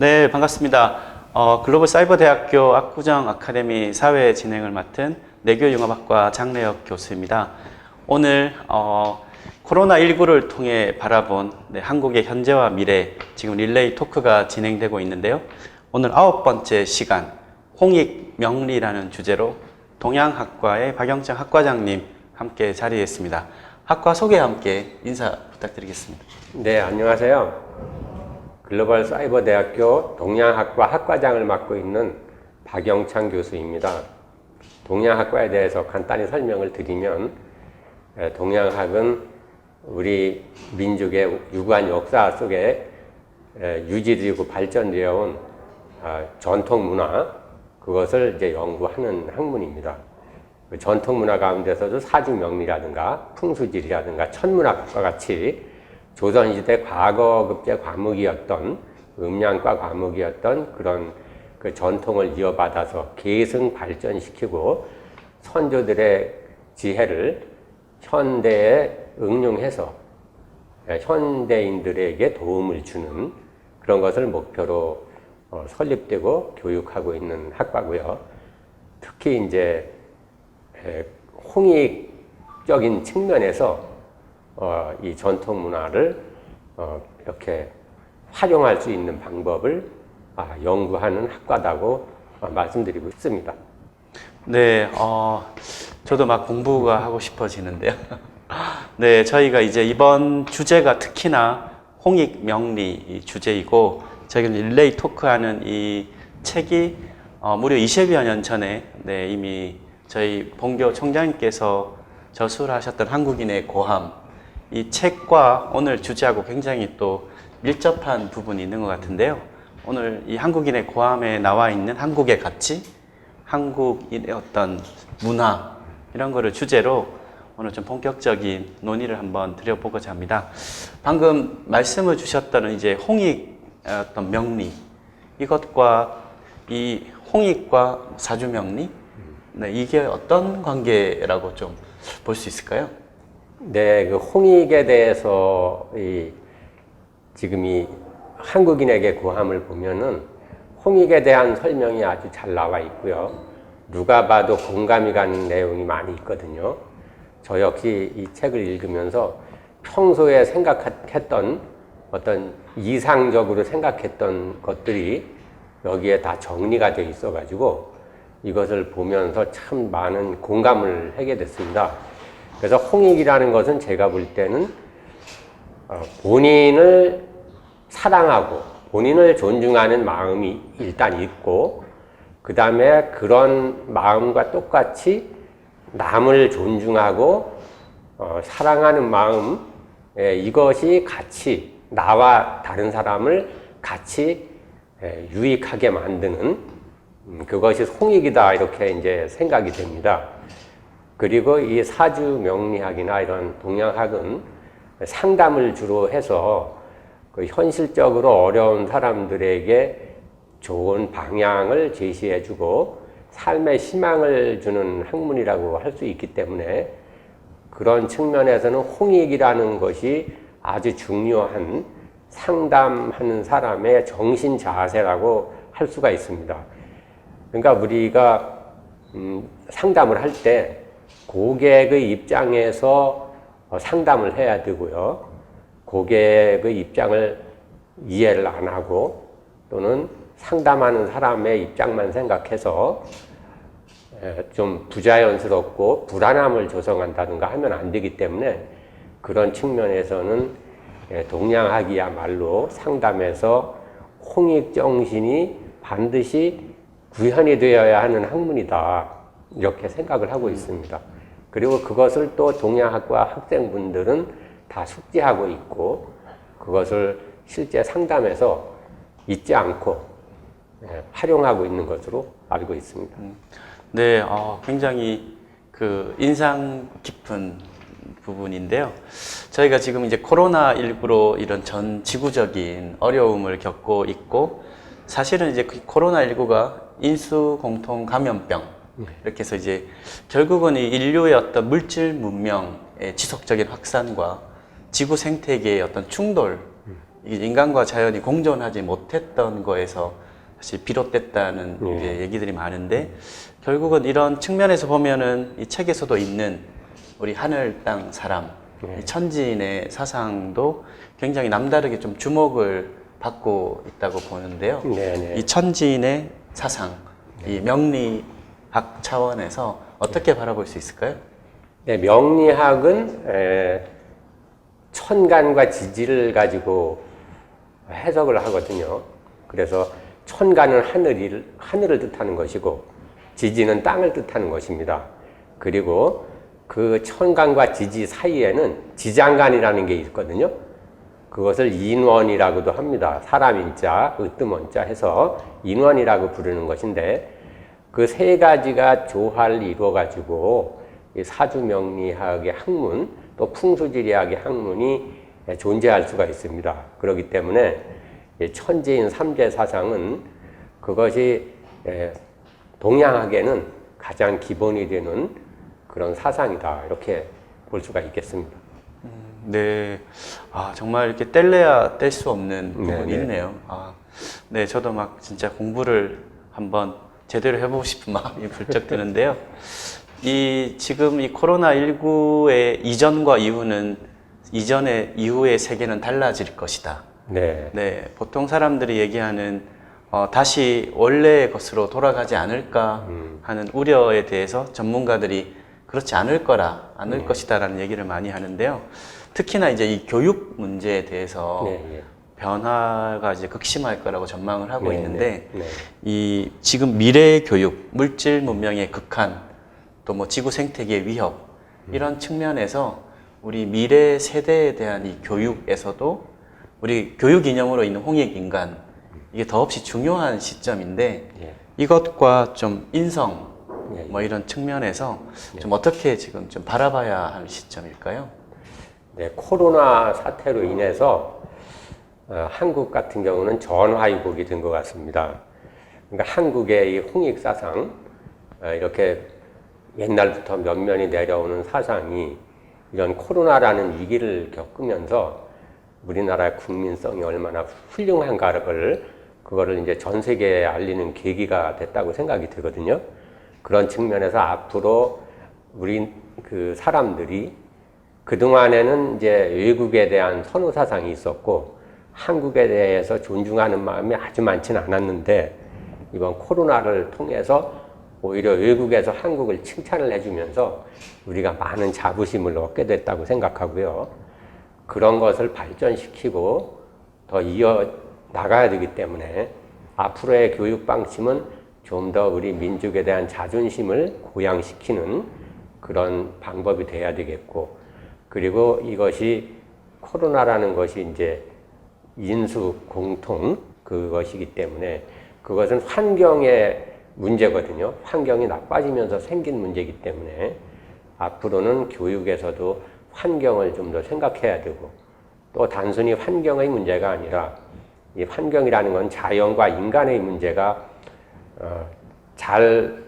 네, 반갑습니다. 어, 글로벌 사이버 대학교 압구정 아카데미 사회 진행을 맡은 내교융합학과 장래혁 교수입니다. 오늘 어, 코로나19를 통해 바라본 네, 한국의 현재와 미래 지금 릴레이 토크가 진행되고 있는데요. 오늘 아홉 번째 시간 홍익 명리라는 주제로 동양학과의 박영창 학과장님 함께 자리했습니다. 학과 소개 함께 인사 부탁드리겠습니다. 네, 안녕하세요. 글로벌 사이버 대학교 동양학과 학과장을 맡고 있는 박영창 교수입니다. 동양학과에 대해서 간단히 설명을 드리면 에, 동양학은 우리 민족의 유구한 역사 속에 에, 유지되고 발전되어 온 아, 전통 문화 그것을 이제 연구하는 학문입니다. 그 전통 문화 가운데서도 사주명리라든가 풍수지리라든가 천문학과 같이 조선시대 과거급제 과목이었던 음양과 과목이었던 그런 그 전통을 이어받아서 계승 발전시키고 선조들의 지혜를 현대에 응용해서 현대인들에게 도움을 주는 그런 것을 목표로 어, 설립되고 교육하고 있는 학과고요. 특히 이제 에, 홍익적인 측면에서 어, 이 전통 문화를 어, 이렇게 활용할 수 있는 방법을 아, 연구하는 학과다고 어, 말씀드리고 있습니다. 네, 어, 저도 막 공부가 하고 싶어지는데요. 네, 저희가 이제 이번 주제가 특히나 홍익 명리 이 주제이고, 저희는 릴레이 토크하는 이 책이 어, 무려 20여 년 전에 네, 이미 저희 본교 총장님께서 저술하셨던 한국인의 고함, 이 책과 오늘 주제하고 굉장히 또 밀접한 부분이 있는 것 같은데요. 오늘 이 한국인의 고함에 나와 있는 한국의 가치, 한국인의 어떤 문화 이런 거를 주제로 오늘 좀 본격적인 논의를 한번 드려보고자 합니다. 방금 말씀을 주셨던 이제 홍익 어떤 명리 이것과 이 홍익과 사주 명리 네, 이게 어떤 관계라고 좀 볼 수 있을까요? 네, 그 홍익에 대해서 이 지금 이 한국인에게 고함을 보면은 홍익에 대한 설명이 아주 잘 나와 있고요. 누가 봐도 공감이 가는 내용이 많이 있거든요. 저 역시 이 책을 읽으면서 평소에 생각했던 어떤 이상적으로 생각했던 것들이 여기에 다 정리가 되어 있어가지고 이것을 보면서 참 많은 공감을 하게 됐습니다. 그래서 홍익이라는 것은 제가 볼 때는 어, 본인을 사랑하고 본인을 존중하는 마음이 일단 있고 그 다음에 그런 마음과 똑같이 남을 존중하고 어, 사랑하는 마음 예, 이것이 같이 나와 다른 사람을 같이 예, 유익하게 만드는 음, 그것이 홍익이다 이렇게 이제 생각이 됩니다. 그리고 이 사주 명리학이나 이런 동양학은 상담을 주로 해서 그 현실적으로 어려운 사람들에게 좋은 방향을 제시해주고 삶의 희망을 주는 학문이라고 할 수 있기 때문에 그런 측면에서는 홍익이라는 것이 아주 중요한 상담하는 사람의 정신 자세라고 할 수가 있습니다. 그러니까 우리가 음, 상담을 할때 고객의 입장에서 어, 상담을 해야 되고요. 고객의 입장을 이해를 안 하고 또는 상담하는 사람의 입장만 생각해서 좀 부자연스럽고 불안함을 조성한다든가 하면 안 되기 때문에 그런 측면에서는 동양학이야말로 상담에서 홍익 정신이 반드시 구현이 되어야 하는 학문이다. 이렇게 생각을 하고 있습니다. 그리고 그것을 또 동양학과 학생분들은 다 숙지하고 있고 그것을 실제 상담에서 잊지 않고 예, 활용하고 있는 것으로 알고 있습니다. 네, 어, 굉장히 그 인상 깊은 부분인데요. 저희가 지금 이제 코로나19로 이런 전 지구적인 어려움을 겪고 있고, 사실은 이제 그 코로나19가 인수 공통 감염병, 이렇게 해서 이제 결국은 이 인류의 어떤 물질 문명의 지속적인 확산과 지구 생태계의 어떤 충돌, 이게 인간과 자연이 공존하지 못했던 거에서 사실 비롯됐다는 예. 이제 얘기들이 많은데 결국은 이런 측면에서 보면은 이 책에서도 있는 우리 하늘 땅 사람 예. 이 천지인의 사상도 굉장히 남다르게 좀 주목을 받고 있다고 보는데요. 네 네. 이 천지인의 사상, 이 명리 학 차원에서 어떻게 바라볼 수 있을까요? 네, 명리학은 에, 천간과 지지를 가지고 해석을 하거든요. 그래서 천간은 하늘을, 하늘을 뜻하는 것이고 지지는 땅을 뜻하는 것입니다. 그리고 그 천간과 지지 사이에는 지장간이라는 게 있거든요. 그것을 인원이라고도 합니다. 사람 인자, 으뜸 원자 해서 인원이라고 부르는 것인데 그 세 가지가 조화를 이루어 가지고 사주명리학의 학문 또 풍수지리학의 학문이 존재할 수가 있습니다. 그렇기 때문에 이 천지인 삼재 사상은 그것이 에, 동양학에는 가장 기본이 되는 그런 사상이다 이렇게 볼 수가 있겠습니다. 네. 아, 정말 이렇게 뗄래야 뗄 수 없는 부분이 네, 네. 있네요. 아, 네, 저도 막 진짜 공부를 한번 제대로 해보고 싶은 마음이 불쩍 드는데요. 이, 지금 이 코로나 19의 이전과 이후는, 이전의, 이후의 세계는 달라질 것이다. 네, 네, 보통 사람들이 얘기하는 어, 다시 원래의 것으로 돌아가지 않을까 음. 하는 우려에 대해서 전문가들이 그렇지 않을 거라, 않을 것이다라는 얘기를 많이 하는데요. 특히나 이제 이 교육 문제에 대해서 네, 네. 변화가 이제 극심할 거라고 전망을 하고 네, 있는데 네, 네. 이 지금 미래 교육, 물질 문명의 극한, 또 뭐 지구 생태계의 위협 이런 측면에서 우리 미래 세대에 대한 이 교육에서도 우리 교육 이념으로 있는 홍익 인간 이게 더없이 중요한 시점인데 예. 이것과 좀 인성 예, 뭐 이런 측면에서 좀 어떻게 지금 좀 바라봐야 할 시점일까요? 네, 코로나 사태로 인해서 어, 한국 같은 경우는 전화위복이 된 것 같습니다. 그러니까 한국의 이 홍익 사상 어, 이렇게 옛날부터 면면이 내려오는 사상이 이런 코로나라는 위기를 겪으면서 우리나라의 국민성이 얼마나 훌륭한가를 그거를 이제 전 세계에 알리는 계기가 됐다고 생각이 들거든요. 그런 측면에서 앞으로 우리 그 사람들이 그동안에는 이제 외국에 대한 선호 사상이 있었고 한국에 대해서 존중하는 마음이 아주 많지는 않았는데 이번 코로나를 통해서 오히려 외국에서 한국을 칭찬을 해주면서 우리가 많은 자부심을 얻게 됐다고 생각하고요. 그런 것을 발전시키고 더 이어 나가야 되기 때문에 앞으로의 교육 방침은 좀 더 우리 민족에 대한 자존심을 고양시키는 그런 방법이 돼야 되겠고 그리고 이것이 코로나라는 것이 이제 인수 공통 그것이기 때문에 그것은 환경의 문제거든요. 환경이 나빠지면서 생긴 문제이기 때문에 앞으로는 교육에서도 환경을 좀 더 생각해야 되고 또 단순히 환경의 문제가 아니라 이 환경이라는 건 자연과 인간의 문제가 어, 잘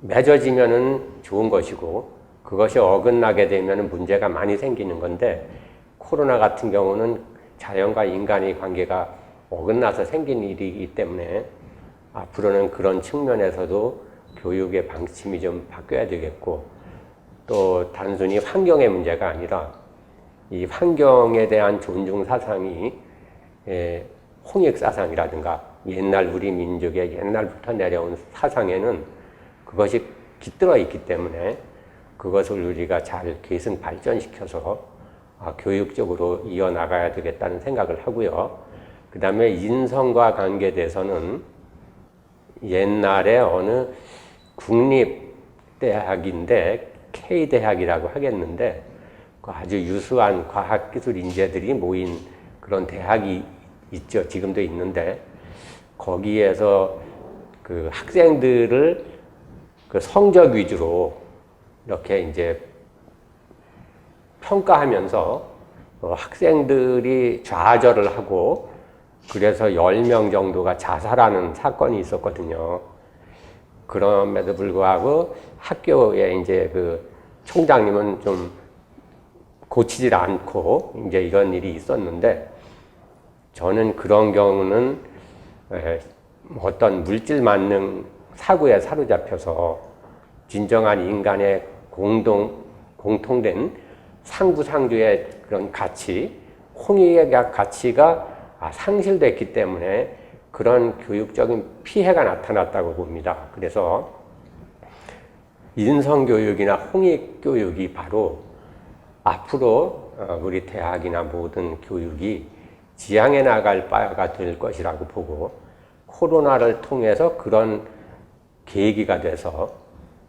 맺어지면은 좋은 것이고 그것이 어긋나게 되면 문제가 많이 생기는 건데 코로나 같은 경우는 자연과 인간의 관계가 어긋나서 생긴 일이기 때문에 앞으로는 그런 측면에서도 교육의 방침이 좀 바뀌어야 되겠고 또 단순히 환경의 문제가 아니라 이 환경에 대한 존중 사상이 예, 홍익 사상이라든가 옛날 우리 민족의 옛날부터 내려온 사상에는 그것이 깃들어 있기 때문에 그것을 우리가 잘 계승 발전시켜서 아, 교육적으로 이어나가야 되겠다는 생각을 하고요. 그 다음에 인성과 관계돼서는 옛날에 어느 국립대학인데 K대학이라고 하겠는데 그 아주 유수한 과학기술 인재들이 모인 그런 대학이 있죠. 지금도 있는데 거기에서 그 학생들을 그 성적 위주로 이렇게 이제 평가하면서 어, 학생들이 좌절을 하고 그래서 10명 정도가 자살하는 사건이 있었거든요. 그럼에도 불구하고 학교에 이제 그 총장님은 좀 고치질 않고 이제 이런 일이 있었는데 저는 그런 경우는 에, 어떤 물질 만능 사고에 사로잡혀서 진정한 인간의 공동 공통된 상부상조의 그런 가치, 홍익의 가- 가치가 아, 상실됐기 때문에 그런 교육적인 피해가 나타났다고 봅니다. 그래서 인성교육이나 홍익교육이 바로 앞으로 어, 우리 대학이나 모든 교육이 지향해 나갈 바가 될 것이라고 보고 코로나를 통해서 그런 계기가 돼서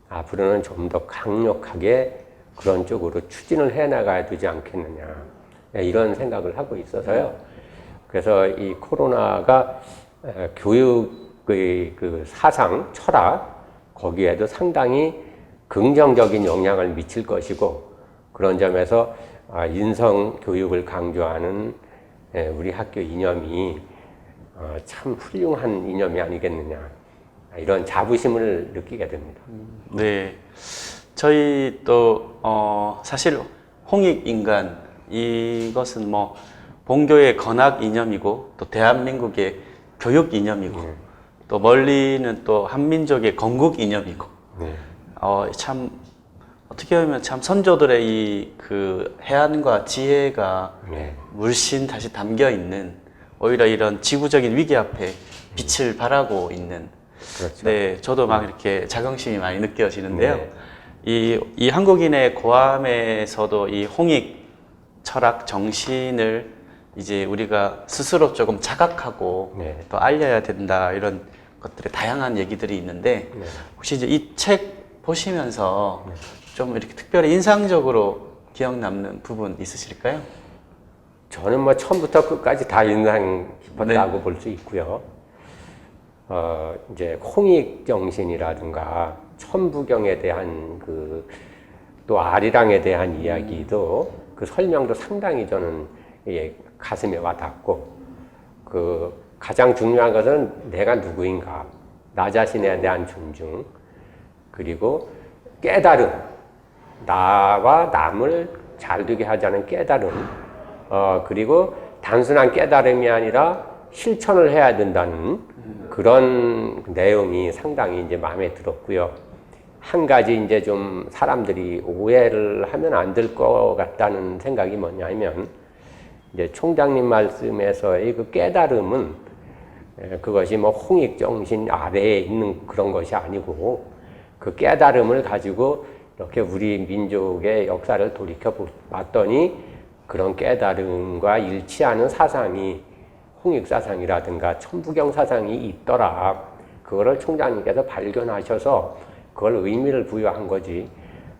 앞으로는 좀 더 강력하게 그런 쪽으로 추진을 해 나가야 되지 않겠느냐 예, 이런 생각을 하고 있어서요. 그래서 이 코로나가 에, 교육의 그 사상, 철학 거기에도 상당히 긍정적인 영향을 미칠 것이고 그런 점에서 아, 인성 교육을 강조하는 에, 우리 학교 이념이 어, 참 훌륭한 이념이 아니겠느냐 이런 자부심을 느끼게 됩니다. 네. 저희 또, 어, 사실 홍익 인간, 이것은 뭐, 본교의 건학 이념이고, 또 대한민국의 교육 이념이고, 또 멀리는 또 한민족의 건국 이념이고, 네. 어, 참, 어떻게 보면 참 선조들의 이 그 해안과 지혜가 네. 물씬 다시 담겨 있는 오히려 이런 지구적인 위기 앞에 빛을 발하고 있는 그렇죠. 네, 저도 막 이렇게 자긍심이 많이 느껴지는데요. 네. 이, 이 한국인의 고함에서도 이 홍익 철학 정신을 이제 우리가 스스로 조금 자각하고 네. 또 알려야 된다 이런 것들의 다양한 얘기들이 있는데 네. 혹시 이제 이 책 보시면서 좀 이렇게 특별히 인상적으로 기억 남는 부분 있으실까요? 저는 뭐 처음부터 끝까지 다 인상 깊었다고 네. 볼수 있고요. 어, 이제 홍익 정신이라든가 천부경에 대한 그 또 아리랑에 대한 이야기도 그 설명도 상당히 저는 예, 가슴에 와닿고 그 가장 중요한 것은 내가 누구인가 나 자신에 대한 존중 그리고 깨달음 나와 남을 잘 되게 하자는 깨달음 어, 그리고 단순한 깨달음이 아니라 실천을 해야 된다는 그런 내용이 상당히 이제 마음에 들었고요. 한 가지 이제 좀 사람들이 오해를 하면 안 될 것 같다는 생각이 뭐냐면 이제 총장님 말씀에서의 그 깨달음은 에, 그것이 뭐 홍익 정신 아래에 있는 그런 것이 아니고 그 깨달음을 가지고 이렇게 우리 민족의 역사를 돌이켜 보- 봤더니 그런 깨달음과 일치하는 사상이 홍익 사상이라든가 천부경 사상이 있더라. 그거를 총장님께서 발견하셔서 그걸 의미를 부여한 거지.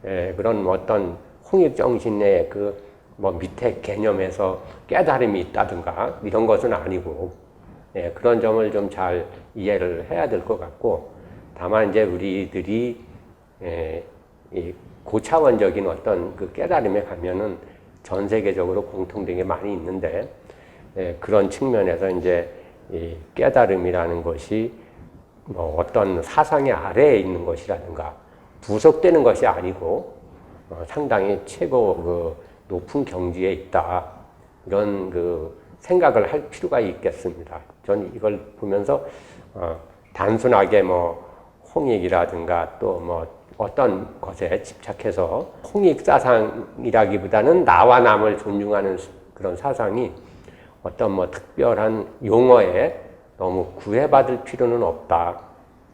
에, 그런 어떤 홍익 정신의 그 뭐 밑에 개념에서 깨달음이 있다든가 이런 것은 아니고 예, 그런 점을 좀 잘 이해를 해야 될 것 같고 다만 이제 우리들이 예, 이 고차원적인 어떤 그 깨달음에 가면은 전 세계적으로 공통된 게 많이 있는데 예, 그런 측면에서 이제 이 깨달음이라는 것이 뭐 어떤 사상의 아래에 있는 것이라든가 부속되는 것이 아니고 어, 상당히 최고 그 높은 경지에 있다 이런 그 생각을 할 필요가 있겠습니다. 저는 이걸 보면서 어, 단순하게 뭐 홍익이라든가 또 뭐 어떤 것에 집착해서 홍익 사상이라기보다는 나와 남을 존중하는 그런 사상이 어떤 뭐 특별한 용어에 너무 구애받을 필요는 없다.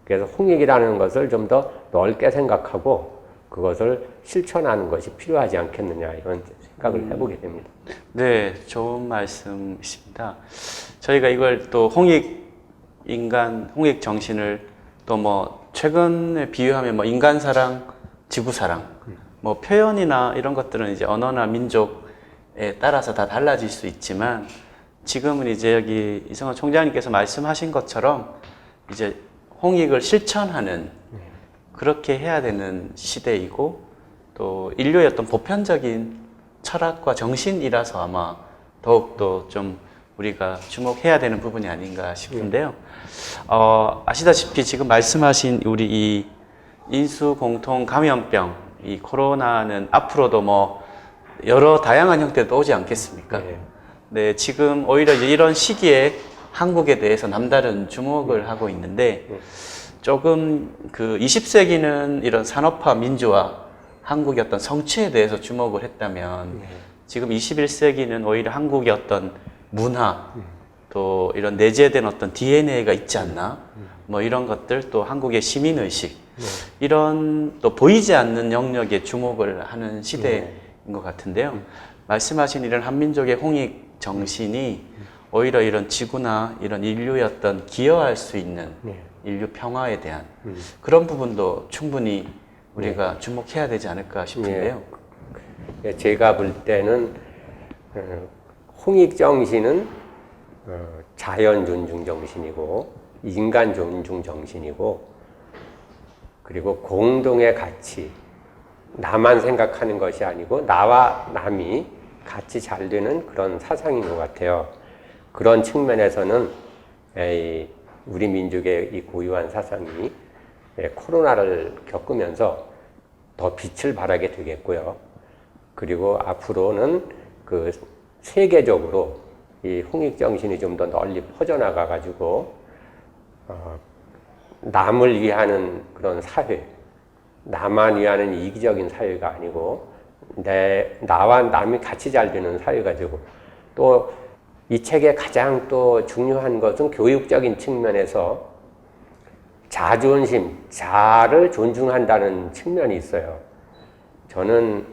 그래서 홍익이라는 것을 좀 더 넓게 생각하고 그것을 실천하는 것이 필요하지 않겠느냐 이런 생각을 해보게 됩니다. 네, 좋은 말씀이십니다. 저희가 이걸 또 홍익 인간, 홍익 정신을 또 뭐 최근에 비유하면 뭐 인간 사랑, 지구 사랑, 뭐 표현이나 이런 것들은 이제 언어나 민족에 따라서 다 달라질 수 있지만 지금은 이제 여기 이성호 총장님께서 말씀하신 것처럼 이제 홍익을 실천하는 그렇게 해야 되는 시대이고 또 인류의 어떤 보편적인 철학과 정신이라서 아마 더욱더 좀 우리가 주목해야 되는 부분이 아닌가 싶은데요. 어, 아시다시피 지금 말씀하신 우리 이 인수 공통 감염병, 이 코로나는 앞으로도 뭐 여러 다양한 형태로 오지 않겠습니까? 네. 네, 지금 오히려 이런 시기에 한국에 대해서 남다른 주목을 하고 있는데 조금 그 20세기는 이런 산업화 민주화 한국의 어떤 성취에 대해서 주목을 했다면 지금 21세기는 오히려 한국의 어떤 문화 또 이런 내재된 어떤 DNA가 있지 않나? 뭐 이런 것들 또 한국의 시민 의식 이런 또 보이지 않는 영역에 주목을 하는 시대인 것 같은데요. 말씀하신 이런 한민족의 홍익 정신이 오히려 이런 지구나 이런 인류의 어떤 기여할 수 있는 네. 인류 평화에 대한 그런 부분도 충분히 우리가 주목해야 되지 않을까 싶은데요. 예, 제가 볼 때는 어, 홍익 정신은 어, 자연 존중 정신이고 인간 존중 정신이고 그리고 공동의 가치 나만 생각하는 것이 아니고 나와 남이 같이 잘 되는 그런 사상인 것 같아요. 그런 측면에서는 우리 민족의 이 고유한 사상이 예, 코로나를 겪으면서 더 빛을 발하게 되겠고요. 그리고 앞으로는 그 세계적으로 이 홍익 정신이 좀 더 널리 퍼져나가 가지고 어, 남을 위하는 그런 사회, 나만 위하는 이기적인 사회가 아니고 내 나와 남이 같이 잘 되는 사회가 되고 또 이 책의 가장 또 중요한 것은 교육적인 측면에서 자존심, 자를 존중한다는 측면이 있어요. 저는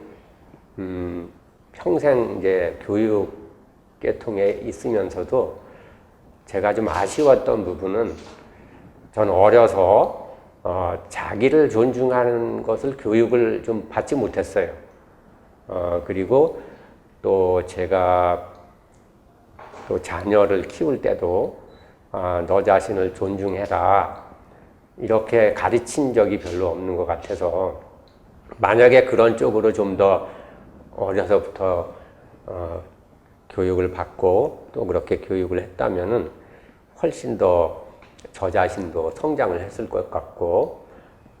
음, 평생 이제 교육 계통에 있으면서도 제가 좀 아쉬웠던 부분은 전 어려서 어, 자기를 존중하는 것을 교육을 좀 받지 못했어요. 어, 그리고 또 제가 또 자녀를 키울 때도 아, 너 자신을 존중해라. 이렇게 가르친 적이 별로 없는 것 같아서 만약에 그런 쪽으로 좀 더 어려서부터 어, 교육을 받고 또 그렇게 교육을 했다면은 훨씬 더 저 자신도 성장을 했을 것 같고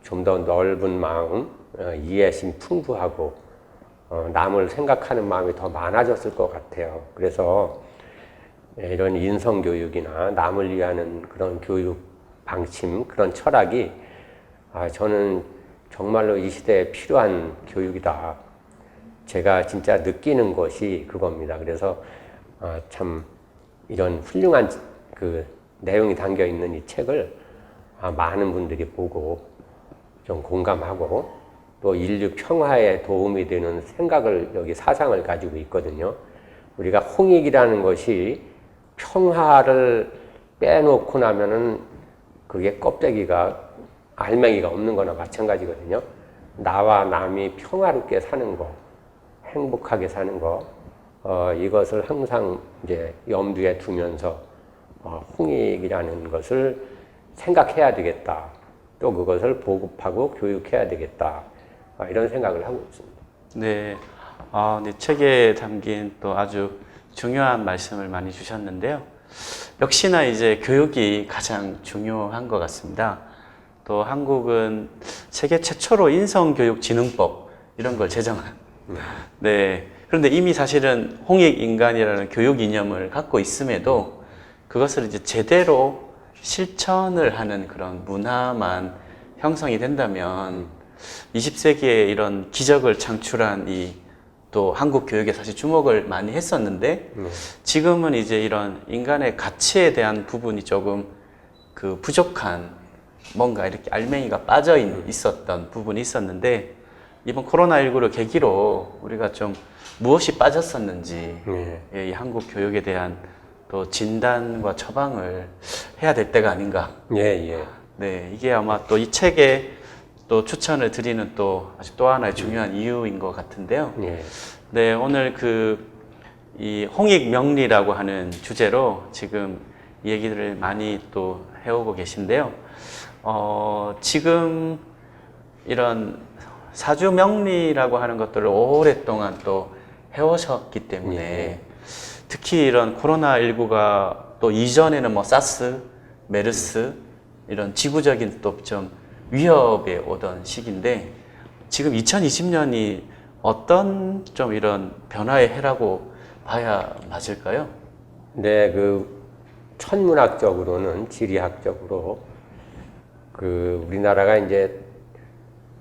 좀 더 넓은 마음, 어, 이해심 풍부하고 어, 남을 생각하는 마음이 더 많아졌을 것 같아요. 그래서 예, 이런 인성 교육이나 남을 위하는 그런 교육 방침, 그런 철학이 아, 저는 정말로 이 시대에 필요한 교육이다. 제가 진짜 느끼는 것이 그겁니다. 그래서 아, 참 이런 훌륭한 그 내용이 담겨 있는 이 책을 아, 많은 분들이 보고 좀 공감하고 또 인류 평화에 도움이 되는 생각을 여기 사상을 가지고 있거든요. 우리가 홍익이라는 것이 평화를 빼놓고 나면은 그게 껍데기가 알맹이가 없는 거나 마찬가지거든요. 나와 남이 평화롭게 사는 거, 행복하게 사는 거, 어, 이것을 항상 이제 염두에 두면서 어, 홍익이라는 것을 생각해야 되겠다. 또 그것을 보급하고 교육해야 되겠다. 어, 이런 생각을 하고 있습니다. 네, 아, 네, 책에 담긴 또 아주 중요한 말씀을 많이 주셨는데요. 역시나 이제 교육이 가장 중요한 것 같습니다. 또 한국은 세계 최초로 인성교육진흥법 이런 걸 제정한. 네. 그런데 이미 사실은 홍익인간이라는 교육 이념을 갖고 있음에도 그것을 이제 제대로 실천을 하는 그런 문화만 형성이 된다면 20세기에 이런 기적을 창출한 이 또 한국 교육에 사실 주목을 많이 했었는데 지금은 이제 이런 인간의 가치에 대한 부분이 조금 그 부족한 뭔가 이렇게 알맹이가 빠져 있- 있었던 부분이 있었는데 이번 코로나19를 계기로 우리가 좀 무엇이 빠졌었는지 네. 예, 이 한국 교육에 대한 또 진단과 처방을 해야 될 때가 아닌가 예, 예. 네, 이게 아마 또 이 책에 또 추천을 드리는 또 아주 또 하나의 중요한 이유인 것 같은데요. 예. 네, 오늘 그 이 홍익 명리라고 하는 주제로 지금 얘기들을 많이 또 해오고 계신데요. 어, 지금 이런 사주 명리라고 하는 것들을 오랫동안 또 해오셨기 때문에 예. 특히 이런 코로나19가 또 이전에는 뭐 사스, 메르스 이런 지구적인 또좀 위협에 오던 시기인데 지금 2020년이 어떤 좀 이런 변화의 해라고 봐야 맞을까요? 네, 그 천문학적으로는 지리학적으로 그 우리나라가 이제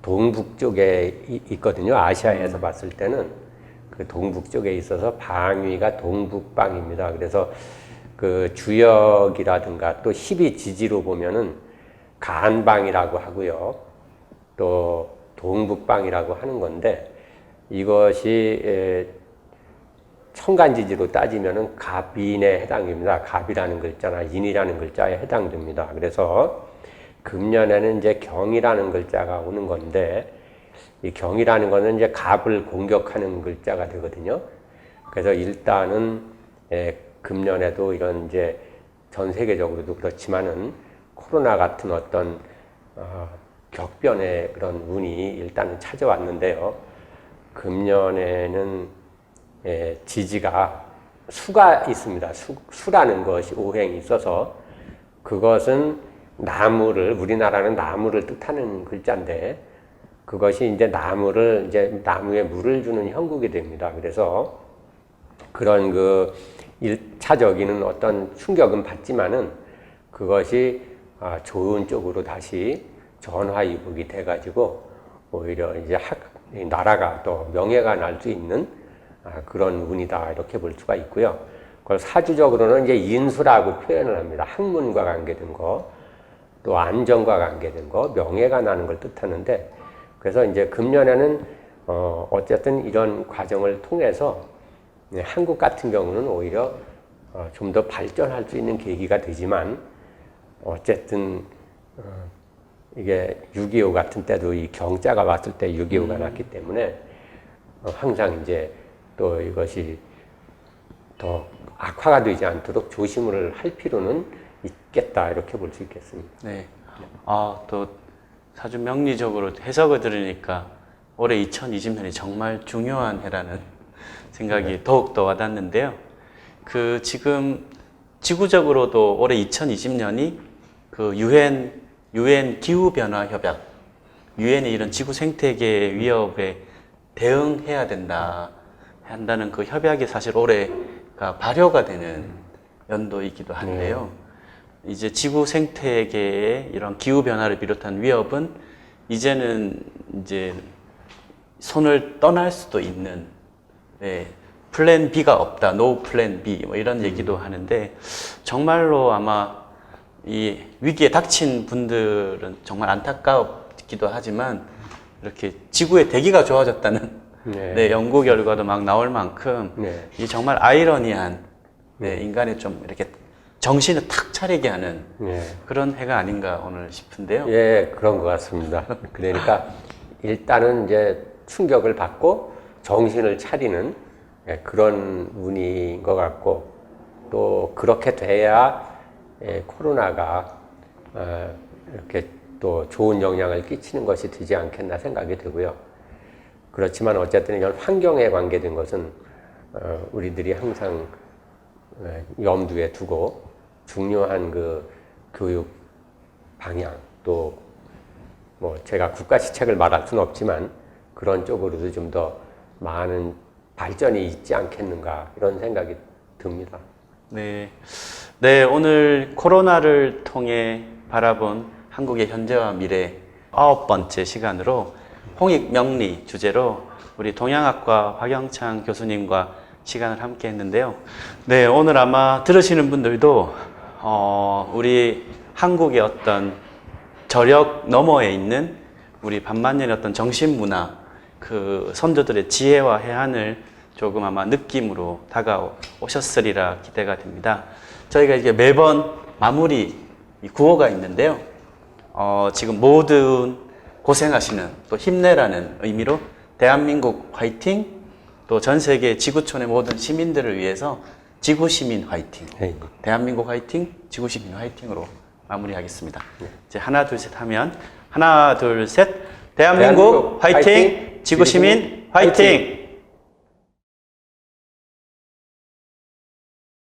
동북 쪽에 이- 있거든요. 아시아에서 봤을 때는 그 동북 쪽에 있어서 방위가 동북방입니다. 그래서 그 주역이라든가 또 12지지로 보면은 간방이라고 하고요. 또 동북방이라고 하는 건데 이것이 에, 천간지지로 따지면은 갑인에 해당입니다. 갑이라는 글자나 인이라는 글자에 해당됩니다. 그래서 금년에는 이제 경이라는 글자가 오는 건데 이 경이라는 거는 이제 갑을 공격하는 글자가 되거든요. 그래서 일단은 예, 금년에도 이런 이제 전 세계적으로도 그렇지만은 코로나 같은 어떤 어, 격변의 그런 운이 일단은 찾아왔는데요. 금년에는 예, 지지가 수가 있습니다. 수, 수라는 것이 오행이 있어서 그것은 나무를 우리나라는 나무를 뜻하는 글자인데 그것이 이제 나무를 이제 나무에 물을 주는 형국이 됩니다. 그래서 그런 그 일차적인 어떤 충격은 받지만은 그것이 아, 좋은 쪽으로 다시 전화위복이 돼가지고 오히려 이제 학, 이 나라가 또 명예가 날 수 있는 아, 그런 운이다 이렇게 볼 수가 있고요. 그걸 사주적으로는 이제 인수라고 표현을 합니다. 학문과 관계된 거, 또 안정과 관계된 거, 명예가 나는 걸 뜻하는데 그래서 이제 금년에는 어, 어쨌든 이런 과정을 통해서 네, 한국 같은 경우는 오히려 어, 좀더 발전할 수 있는 계기가 되지만 어쨌든 어, 이게 6.25 같은 때도 이 경자가 왔을 때 6.25가 났기 때문에 어, 항상 이제 또 이것이 더 악화가 되지 않도록 조심을 할 필요는 있겠다 이렇게 볼 수 있겠습니다. 네. 아, 또 사주 명리적으로 해석을 들으니까 올해 2020년이 정말 중요한 해라는 생각이 더욱 더 와닿는데요. 그 지금 지구적으로도 올해 2020년이 그 유엔 유엔 기후 변화 협약 유엔이 이런 지구 생태계 위협에 대응해야 된다 한다는 그 협약이 사실 올해가 발효가 되는 연도이기도 한데요. 이제 지구 생태계의 이런 기후 변화를 비롯한 위협은 이제는 이제 손을 떠날 수도 있는 네, 플랜 B가 없다, 노 플랜 B. 뭐 이런 얘기도 하는데 정말로 아마 이 위기에 닥친 분들은 정말 안타깝기도 하지만 이렇게 지구의 대기가 좋아졌다는 네. 네, 연구 결과도 막 나올 만큼 네. 이 정말 아이러니한 네, 인간의 좀 이렇게 정신을 탁 차리게 하는 네. 그런 해가 아닌가 오늘 싶은데요. 예, 그런 것 같습니다. 그러니까 일단은 이제 충격을 받고 정신을 차리는 예, 그런 운인 것 같고 또 그렇게 돼야 예, 코로나가 어, 이렇게 또 좋은 영향을 끼치는 것이 되지 않겠나 생각이 들고요. 그렇지만 어쨌든 이런 환경에 관계된 것은 어, 우리들이 항상 예, 염두에 두고 중요한 그 교육 방향 또 뭐 제가 국가 시책을 말할 수는 없지만 그런 쪽으로도 좀 더 많은 발전이 있지 않겠는가 이런 생각이 듭니다. 네. 네, 오늘 코로나를 통해 바라본 한국의 현재와 미래 아홉 번째 시간으로 홍익 명리 주제로 우리 동양학과 박영창 교수님과 시간을 함께 했는데요. 네, 오늘 아마 들으시는 분들도 어, 우리 한국의 어떤 저력 너머에 있는 우리 반만년의 어떤 정신문화, 그 선조들의 지혜와 해안을 조금 아마 느낌으로 다가오셨으리라 기대가 됩니다. 저희가 이게 매번 마무리 이 구호가 있는데요. 어, 지금 모든 고생하시는 또 힘내라는 의미로 대한민국 화이팅 또 전 세계 지구촌의 모든 시민들을 위해서 지구 시민 화이팅 네. 대한민국 화이팅, 지구 시민 화이팅으로 마무리하겠습니다. 이제 하나 둘 셋 하면 하나 둘 셋 대한민국, 대한민국 화이팅, 화이팅, 지구 시민 지구시민 화이팅! 화이팅.